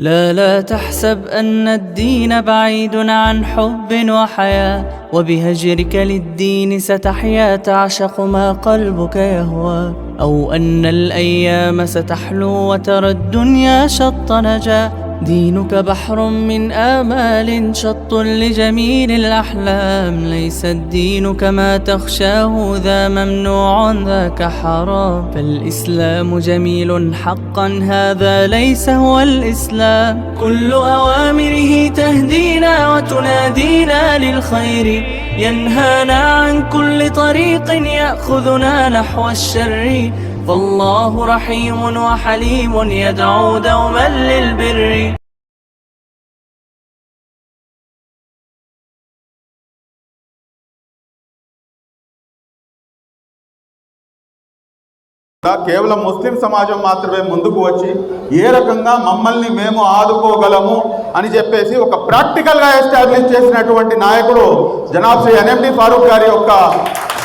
لا لا تحسب أن الدين بعيد عن حب وحياة وبهجرك للدين ستحيا تعشق ما قلبك يهوى. أو أن الأيام ستحلو وترى الدنيا شط نجاة دينك بحر من آمال شط لجميل الأحلام. ليس الدين كما تخشاه ذا ممنوع ذاك حرام. فالإسلام جميل حقا هذا ليس هو الإسلام. كل أوامره تهدينا وتنادينا للخير. ينهانا عن كل طريق يأخذنا نحو الشر. فالله رحيم وحليم يدعو دوما للبر కేవలం ముస్లిం సమాజం మాత్రమే ముందుకు వచ్చి ఏ రకంగా మమ్మల్ని మేము ఆదుకోగలము అని చెప్పేసి ఒక ప్రాక్టికల్గా ఎస్టాబ్లిష్ చేసినటువంటి నాయకుడు జనాబ్ శ్రీ ఎన్ఎండి ఫారూక్ గారి యొక్క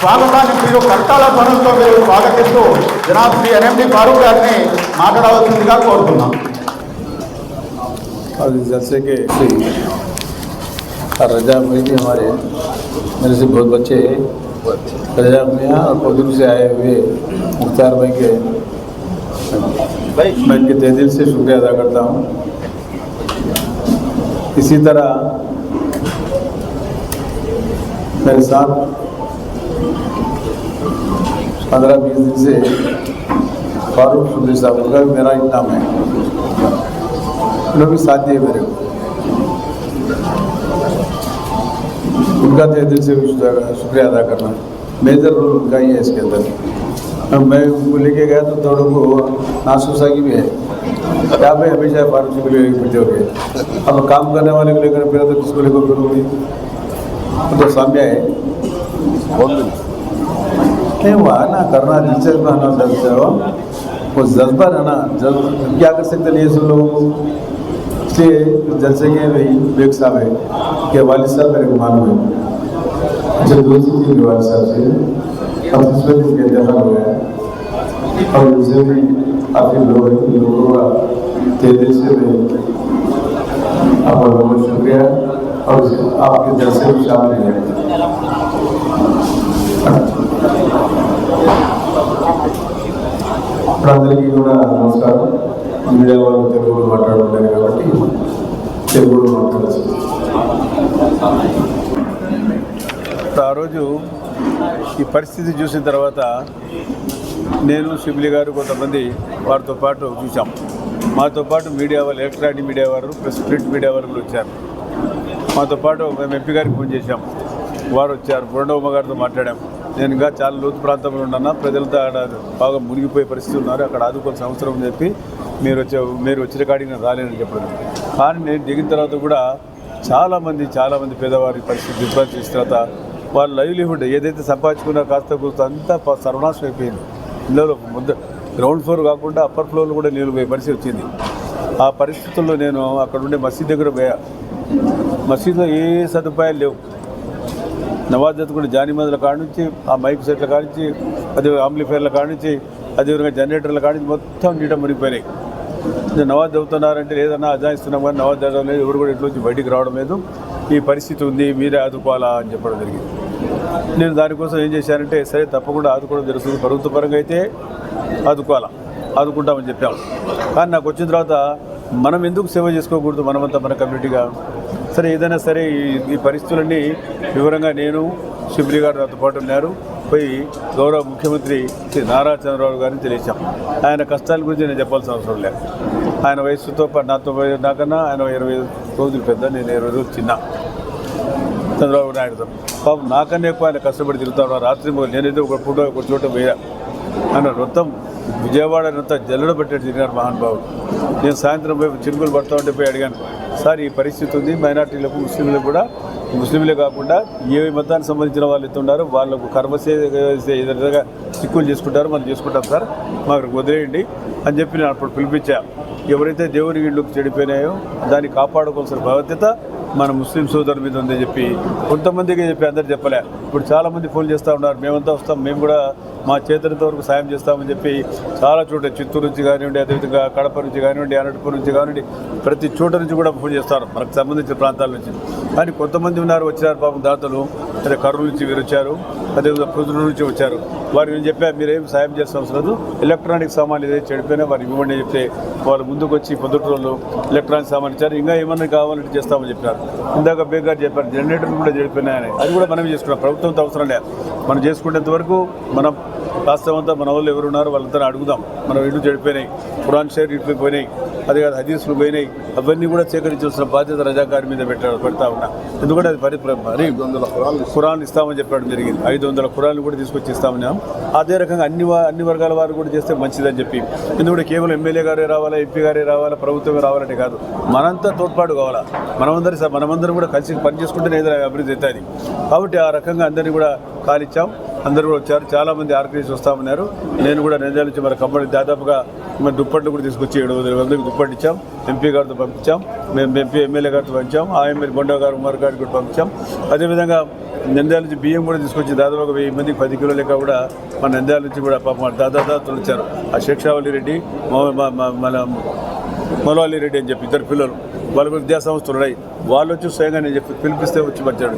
స్వాగతాన్ని మీరు కర్తాల ధ్వనులతో మీరు స్వాగతిస్తూ జనాబ్ శ్రీ ఎన్ఎండి ఫారూక్ గారిని మాట్లాడవలసిందిగా కోరుతున్నాం और इस जलसे के और रजा भाई भी हमारे मेरे से बहुत बच्चे रजा मियाँ और पदुल से आए हुए मुख्तार भाई के मैं इनके तह दिल से शुक्रिया अदा करता हूँ इसी तरह मेरे साथ पंद्रह बीस दिन से फारूक सुंदरी साहब उनका भी मेरा नाम है। उन्होंने भी साथ दिए मेरे को। उनका तय दिल से भी शुक्रिया अदा करना। मेजर रोल उनका ही है इसके अंदर। मैं उनको लेके गया तो थोड़ों को नासूसा की भी है। क्या भाई हमेशा फारूक को लेकर फिरते हो गए अब काम करने वाले को लेकर फिरा तो किसको लेकर फिरूँगी तो सामने है नहीं वो है ना करना दिलचस्प है ना जज्बा हो वो जज्बा रहना जज्बा क्या कर सकते नहीं सब लोगों? को इसलिए जलसे के भाई, बेग साहब है, कि वालिद साहब मेरे को मालूम है। अच्छा दोस्ती थी, मेरे वालिद साहब से। अब इसमें भी इंतज़ाम हो गया और दूसरे भी काफ़ी लोग लोगों का तेज़ी से मैं आपका बहुत शुक्रिया। और आपके जलसे में शामिल है। అందరికీ కూడా నమస్కారం. మీడియా వాళ్ళు తెలుగులో మాట్లాడుతున్నారు కాబట్టి తెలుగులో మాట్లాడచ్చు. ఆ రోజు ఈ పరిస్థితి చూసిన తర్వాత నేను శిబిలి గారు కొంతమంది వారితో పాటు చూసాం మాతో పాటు మీడియా వాళ్ళు ఎలక్ట్రానిక్ మీడియా వారు ప్లస్ ప్రింట్ మీడియా వాళ్ళు కూడా వచ్చారు. మాతో పాటు మేము ఎంపీ గారికి ఫోన్ చేశాం. వారు వచ్చారు. బృండవమ్మ గారితో మాట్లాడాం. నేను ఇంకా చాలా లోతు ప్రాంతంలో ఉన్నాను ప్రజలతో అక్కడ బాగా మునిగిపోయే పరిస్థితి ఉన్నారు. అక్కడ ఆదుకోవాల్సిన అవసరం అని చెప్పి మీరు వచ్చే మీరు వచ్చిన కాడికి నేను రాలేనని చెప్పడం. కానీ నేను దిగిన తర్వాత కూడా చాలామంది చాలామంది పేదవారి పరిస్థితి ఇబ్బంది చేసిన తర్వాత వాళ్ళ లైవ్లీహుడ్ ఏదైతే సంపాదించుకున్నా కాస్త కూస్త అంతా సర్వనాశం అయిపోయింది. ఇళ్ళలో ముందు గ్రౌండ్ ఫ్లోర్ కాకుండా అప్పర్ ఫ్లోర్లో కూడా నీళ్ళు పోయే పరిస్థితి వచ్చింది. ఆ పరిస్థితుల్లో నేను అక్కడ ఉండే మసీద్ దగ్గర పోయా. మసీదులో ఏ సదుపాయాలు లేవు. నవాజ్ కూడా జానీ మందుల కాడ నుంచి ఆ మైక్ సెట్ల కాడ నుంచి అదే ఆంప్లిఫైర్ల కాడ నుంచి అదేవిధంగా జనరేటర్ల కాడ నుంచి మొత్తం నీట మునిగిపోయినాయి. నవాజ్ చదువుతున్నారంటే లేదన్నా అజాయిస్తున్నాం కానీ నవాజ్ చదవడం లేదు ఎవరు కూడా ఇట్లోంచి బయటికి రావడం లేదు. ఈ పరిస్థితి ఉంది మీరే ఆదుకోవాలా అని చెప్పడం జరిగింది. నేను దానికోసం ఏం చేశానంటే సరే తప్పకుండా ఆదుకోవడం జరుగుతుంది ప్రభుత్వ పరంగా అయితే ఆదుకోవాలా ఆదుకుంటామని చెప్పాం. కానీ నాకు వచ్చిన తర్వాత మనం ఎందుకు సేవ చేసుకోకూడదు మనమంతా మన కమ్యూనిటీగా సరే ఏదైనా సరే ఈ పరిస్థితులన్నీ వివరంగా నేను శిబిరి గారు నాతో పాటు ఉన్నారు. పోయి గౌరవ ముఖ్యమంత్రి శ్రీ నారా చంద్రబాబు గారిని తెలియచాం ఆయన కష్టాల గురించి నేను చెప్పాల్సిన అవసరం లేదు. ఆయన వయసుతో పాటు నాతో నాకన్నా ఆయన ఇరవై రోజులు పెద్ద నేను ఇరవై రోజులు చిన్న చంద్రబాబు నాయుడుతో. పాపం నాకన్నా ఎక్కువ ఆయన కష్టపడి తిరుగుతాడు రాత్రి నేనైతే ఒక ఫోటో ఒక చోట పోయా. ఆయన మొత్తం విజయవాడ అంతా జల్లడ పెట్టాడు తిరిగారు మహానుభావుడు. నేను సాయంత్రం పోయి చినుకులు పడతా ఉంటే పోయి అడిగాను సార్ ఈ పరిస్థితి ఉంది మైనార్టీలకు ముస్లింలకు కూడా ముస్లింలే కాకుండా ఏ మతానికి సంబంధించిన వాళ్ళు ఎత్తున్నారు వాళ్ళకు కర్మసే చిక్కులు చేసుకుంటారో మనం చేసుకుంటాం సార్ మాకు వదిలేయండి అని చెప్పి నేను అప్పుడు పిలిపించా. ఎవరైతే దేవుని ఇళ్ళకు చెడిపోయినాయో దాన్ని కాపాడుకోవాల్సిన బాధ్యత మన ముస్లిం సోదరు మీద ఉందని చెప్పి కొంతమందికి చెప్పి అందరు చెప్పలే. ఇప్పుడు చాలామంది ఫోన్ చేస్తూ ఉన్నారు. మేమంతా వస్తాం. మేము కూడా మా చేతులతో వరకు సాయం చేస్తామని చెప్పి చాలా చోట్ల చిత్తూరు నుంచి కానివ్వండి అదేవిధంగా కడప నుంచి కానివ్వండి అనంతపురం నుంచి కానివ్వండి ప్రతి చోట నుంచి కూడా ఫోన్ చేస్తారు. మనకు సంబంధించిన ప్రాంతాల నుంచి. కానీ కొంతమంది ఉన్నారు వచ్చినారు పాపం దాతలు. అదే కర్నూలు నుంచి వీరు వచ్చారు. అదేవిధంగా పొద్దున నుంచి వచ్చారు. వారికి నేను చెప్పా మీరేం సాయం చేసిన అవసరం లేదు. ఎలక్ట్రానిక్ సామాన్లు ఏదైతే చెడిపోయినా వారు ఇవ్వండి చెప్తే వాళ్ళు ముందుకు వచ్చి పొద్దుటూరులో ఎలక్ట్రానిక్ సామాన్లు ఇచ్చారు. ఇంకా ఏమన్నా కావాలంటే చేస్తామని చెప్పారు ఇందాక బేగ్ గారు చెప్పారు జనరేటర్లు కూడా చెడిపోయినాయని. అది కూడా మనం చేసుకున్నాం. ప్రభుత్వంతో అవసరం లేదు. మనం చేసుకునేంత వరకు మనం రాష్ట్రం అంతా మన వాళ్ళు ఎవరు ఉన్నారు వాళ్ళంతా అడుగుదాం. మనం ఇల్లు చెడిపోయినాయి ఖురాన్ షేర్ ఇట్లు పోయినాయి అదే కాదు హదీసులు పోయినాయి అవన్నీ కూడా సేకరించాల్సిన బాధ్యత రజాకారి మీద పెట్టాడు పెడతా ఉన్నా. ఎందుకంటే అది పరి మరి ఖురాన్ ఇస్తామని చెప్పడం జరిగింది. ఐదు వందల ఖురాన్లు కూడా తీసుకొచ్చి ఇస్తామన్నాం అదే రకంగా అన్ని అన్ని వర్గాల వారు కూడా చేస్తే మంచిదని చెప్పి. ఎందుకంటే కేవలం ఎమ్మెల్యే గారే రావాలా ఎంపీ గారే రావాలా ప్రభుత్వమే రావాలంటే కాదు. మనంతా తోడ్పాటు కావాలా. మనమందరి మనమందరం కూడా కలిసి పని చేసుకుంటేనే అభివృద్ధి అవుతుంది. కాబట్టి ఆ రకంగా అందరినీ కూడా కాలిచ్చాం. అందరూ కూడా వచ్చారు. చాలా మంది ఆర్గనైజ్ వస్తామన్నారు. నేను కూడా నిజాల నుంచి మన కంపెనీ దాదాపుగా మేము దుప్పట్లు కూడా తీసుకొచ్చి ఏడు వందల మందికి దుప్పట్లు ఇచ్చాం. ఎంపీ గారితో పంపించాం. మేము ఎంపీ ఎమ్మెల్యే గారితో పంపించాం. ఆ ఎమ్మెల్యే బొండా గారు ఉమర్ గారికి కూడా పంపించాం. అదేవిధంగా నంద్యాల నుంచి బియ్యం కూడా తీసుకొచ్చి దాదాపు ఒక వెయ్యి మందికి పది కిలో లెక్క కూడా మన నంద్యాల నుంచి కూడా పాపం దాదాపు తొలిచారు ఆ శేక్షావళి రెడ్డి మన మొలవాలి రెడ్డి అని చెప్పి ఇద్దరు పిల్లలు. వాళ్ళ కూడా విద్యా సంస్థలు ఉన్నాయి. వాళ్ళు వచ్చి స్వయంగా నేను చెప్పి పిలిపిస్తే వచ్చి వచ్చాడు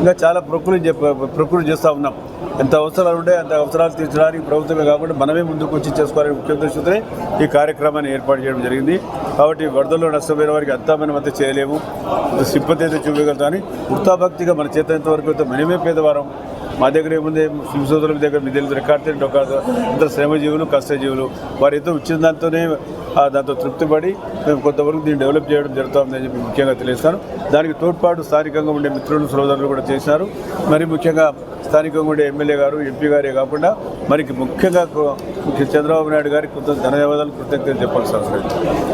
ఇంకా చాలా ప్రకృతి చెప్ప ప్రకృతి చేస్తూ ఉన్నాం. ఎంత అవసరాలు ఉంటే అంత అవసరాలు తీర్చడానికి ప్రభుత్వమే కాకుండా మనమే ముందుకు వచ్చి చేసుకోవాలని ముఖ్య ఉద్దేశంతోనే ఈ కార్యక్రమాన్ని ఏర్పాటు చేయడం జరిగింది. కాబట్టి వరదల్లో నష్టపోయిన వారికి అంతా మనం అంతా చేయలేము. సిబ్బంది అయితే చూపించగలుగుతామని వృత్తాభక్తిగా మన చేతనంత వరకు అయితే మనమే పేదవారం మా దగ్గర ఏముంది? శివ దగ్గర మీ తెలుసు రికార్డ్ తింటే ఒక ఇద్దరు శ్రమజీవులు కష్టజీవులు వారు ఏదో ఇచ్చిన దాంతోనే దాంతో తృప్తిపడి మేము కొంతవరకు దీన్ని డెవలప్ చేయడం జరుగుతుందని చెప్పి ముఖ్యంగా తెలియస్తాను దానికి తోడ్పాటు స్థానికంగా ఉండే మిత్రులు సోదరులు కూడా చేశారు. మరి ముఖ్యంగా స్థానికంగా ఉండే ఎమ్మెల్యే గారు ఎంపీ గారే కాకుండా మరికి ముఖ్యంగా చంద్రబాబు నాయుడు గారికి కొంత ధన్యవాదాలు కృతజ్ఞతలు చెప్పాల్సి అవసరం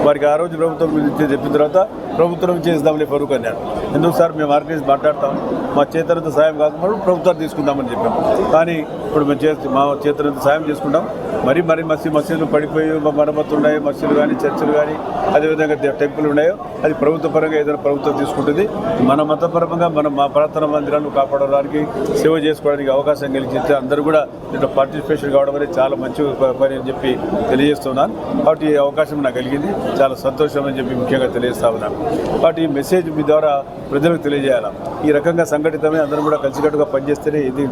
వారికి ఆ రోజు ప్రభుత్వం గురించి చెప్పిన తర్వాత ప్రభుత్వం చేద్దాంలే పరుగు అన్నారు. ఎందుకు సార్ మేము ఆర్గనైజ్ మాట్లాడతాం. మా చేతనంత సాయం కాకుండా ప్రభుత్వాలు తీసుకుందామని చెప్పాం. కానీ ఇప్పుడు మేము చేస్తే మా చేతనంత సాయం చేసుకుంటాం. మరి మరి మసీ మసీదులు పడిపోయి మరమ్మతులు ఉన్నాయి మసీదులు కానీ చర్చిలు కానీ అదేవిధంగా టెంపుల్ ఉన్నాయో అది ప్రభుత్వ పరంగా ఏదైనా ప్రభుత్వం తీసుకుంటుంది. మన మతపరంగా మనం మా ప్రార్థన మందిరాలను కాపాడడానికి సేవ చేసుకోవడానికి అవకాశం కలిగితే అందరూ కూడా దీంట్లో పార్టిసిపేషన్ కావడం అనేది చాలా మంచి పని అని చెప్పి తెలియజేస్తున్నాను. కాబట్టి ఈ అవకాశం నాకు కలిగింది. చాలా సంతోషం అని చెప్పి ముఖ్యంగా తెలియజేస్తా ఉన్నాను. కాబట్టి ఈ మెసేజ్ మీ ద్వారా ప్రజలకు తెలియజేయాలి? ఈ రకంగా సంఘటితమే అందరం కూడా కలిసికట్టుగా పనిచేస్తేనే ఇది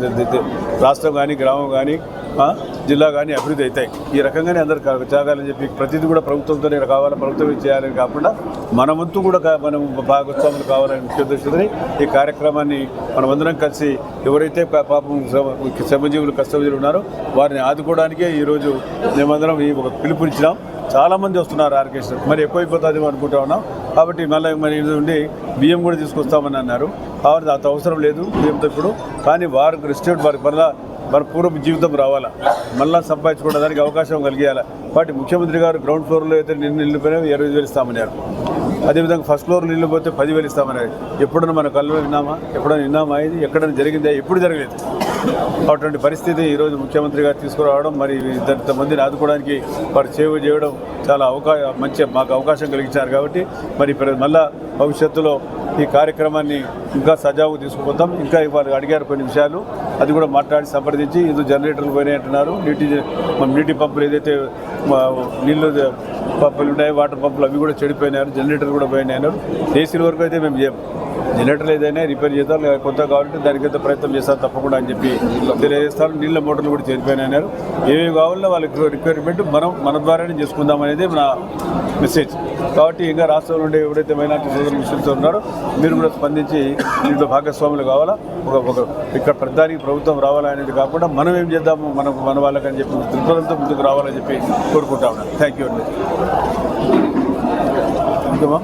రాష్ట్రం కానీ గ్రామం కానీ జిల్లా కానీ అభివృద్ధి అవుతాయి. ఈ రకంగానే అందరు త్యాగాలని చెప్పి ప్రతిదీ కూడా ప్రభుత్వంతోనే కావాలి? ప్రభుత్వమే చేయాలని కాకుండా మన వంతు కూడా మనం భాగస్వాములు కావాలని ముఖ్య ఈ కార్యక్రమాన్ని మనమందరం కలిసి ఎవరైతే పాపం శ్రమజీవులు కష్టజీవులు ఉన్నారో వారిని ఆదుకోవడానికే ఈరోజు మేమందరం ఈ ఒక పిలుపునిచ్చినాం. చాలామంది వస్తున్నారు ఆర్కెస్ట్రా. మరి ఎక్కువైపోతుంది అనుకుంటా ఉన్నాం. కాబట్టి మళ్ళీ మరి ఇది ఉండి బియ్యం కూడా తీసుకొస్తామని అన్నారు. కాబట్టి అంత అవసరం లేదు బియ్యంతో ఇప్పుడు. కానీ వారికి రిస్టేట్ వారికి మళ్ళీ మన పూర్వపు జీవితం రావాలా? మళ్ళా సంపాదించుకోవడానికి అవకాశం కలిగేయాలి? కాబట్టి ముఖ్యమంత్రి గారు గ్రౌండ్ ఫ్లోర్లో అయితే నిన్ను నిలిపోయినా ఇరవై వేలు ఇస్తామన్నారు. అదేవిధంగా ఫస్ట్ ఫ్లోర్ నీళ్ళు పోతే పదివేలు ఇస్తామన్నారు. ఎప్పుడైనా మన కళ్ళు విన్నామా? ఎప్పుడైనా విన్నామా? ఇది ఎక్కడైనా జరిగిందా? ఎప్పుడు జరగలేదు. అటువంటి పరిస్థితి ఈరోజు ముఖ్యమంత్రి గారు తీసుకురావడం మరి ఇంత మందిని ఆదుకోవడానికి వారు సేవ చేయడం చాలా అవకాశం మంచి మాకు అవకాశం కలిగించారు కాబట్టి మరి మళ్ళా భవిష్యత్తులో ఈ కార్యక్రమాన్ని ఇంకా సజావు తీసుకుపోతాం. ఇంకా వాళ్ళు అడిగారు కొన్ని విషయాలు అది కూడా మాట్లాడి సంప్రదించి ఇది జనరేటర్లు పోయినాయి అంటున్నారు నీటి నీటి పంపులు ఏదైతే నీళ్ళు పంపులు ఉన్నాయి వాటర్ పంపులు అవి కూడా చెడిపోయినారు జనరేటర్లు కూడా పోయినాయి ఏసీల వరకు అయితే మేము చేయం జనరేటర్ ఏదైనా రిపేర్ చేద్దాం కొత్త కావాలంటే దానికైతే ప్రయత్నం చేస్తారు తప్పకుండా అని చెప్పి తెలియజేస్తారు. నీళ్ళ మోటార్లు కూడా చేరిపోయినారు ఏమేమి కావాలో వాళ్ళకి రిక్వైర్మెంట్ మనం మన ద్వారానే చేసుకుందాం అనేది నా మెసేజ్ కాబట్టి ఇంకా రాష్ట్రంలో ఉండే ఎవరైతే మైనార్టీ సోదరులు ముస్లింస్ ఉన్నారో మీరు కూడా స్పందించి దీంట్లో భాగస్వాములు కావాలా? ఒక ఒక ఇక్కడ ప్రధానికి ప్రభుత్వం రావాలా అనేది కాకుండా మనం ఏం చేద్దాము? మన మన వాళ్ళకని చెప్పి దృక్పథంతో ముందుకు రావాలని చెప్పి కోరుకుంటా ఉన్నాను. థ్యాంక్ యూ అండి ఇంకమ్మా